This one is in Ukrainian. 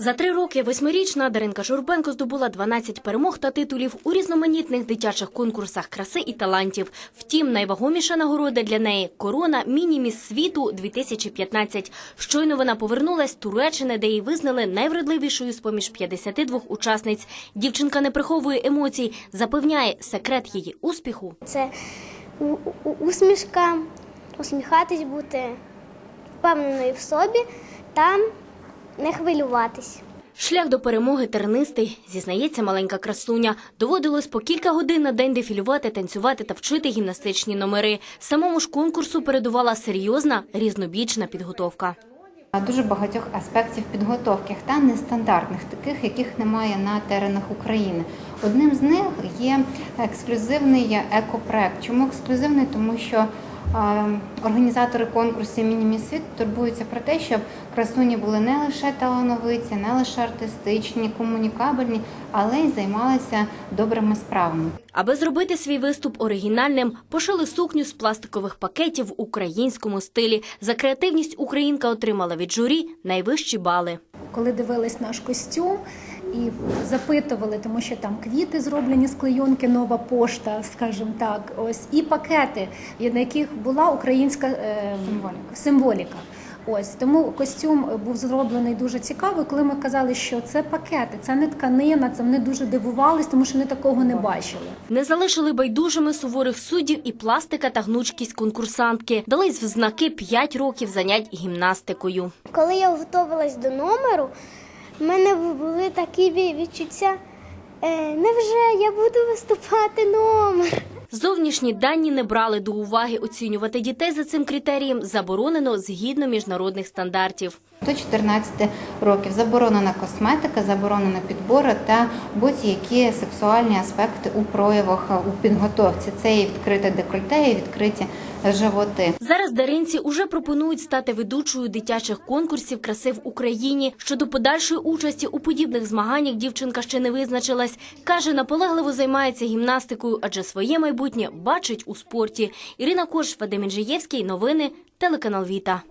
За три роки восьмирічна Даринка Журбенко здобула 12 перемог та титулів у різноманітних дитячих конкурсах краси і талантів. Втім, найвагоміша нагорода для неї корона міні-міс світу 2015. Щойно вона повернулась з Туреччини, де її визнали найвродливішою з поміж 52 учасниць. Дівчинка не приховує емоцій, запевняє секрет її успіху. Це усмішка, усміхатись, бути впевненою в собі та не хвилюватись. Шлях до перемоги тернистий, зізнається маленька красуня. Доводилось по кілька годин на день дефілювати, танцювати та вчити гімнастичні номери. Самому ж конкурсу передувала серйозна різнобічна підготовка. Дуже багатьох аспектів підготовки та нестандартних, таких, яких немає на теренах України. Одним з них є ексклюзивний екопроект. Чому ексклюзивний? Тому що організатори конкурсів Мінімі світ турбуються про те, щоб красуні були не лише талановиті, не лише артистичні, комунікабельні, але й займалися добрими справами. Аби зробити свій виступ оригінальним, пошили сукню з пластикових пакетів в українському стилі. За креативність українка отримала від журі найвищі бали. коли дивились наш костюм і запитували, тому що там квіти зроблені з клейонки, нова пошта, скажімо так, ось і пакети, на яких була українська е, Символіка. символіка. Ось тому костюм був зроблений дуже цікавий. Коли ми казали, що це пакети, це не тканина, це вони дуже дивувались, тому що вони такого не бачили. Не залишили байдужими суворих суддів і пластика та гнучкість конкурсантки. Дались в знаки 5 років занять гімнастикою. Коли я готувалась до номеру, в мене були такі відчуття. Е, невже я буду виступати номер? Зовнішні дані не брали до уваги. Оцінювати дітей за цим критерієм заборонено згідно міжнародних стандартів. До 14 років заборонена косметика, заборонено підбори та будь-які сексуальні аспекти у проявах у підготовці. Це і відкрите декольте, і відкриті животи. Зараз даринці уже пропонують стати ведучою дитячих конкурсів краси в Україні. Щодо подальшої участі у подібних змаганнях дівчинка ще не визначилась. Каже, наполегливо займається гімнастикою, адже своє майбутнє бачить у спорті. Ірина Корш, Вадим Інжиєвський. Новини телеканал Віта.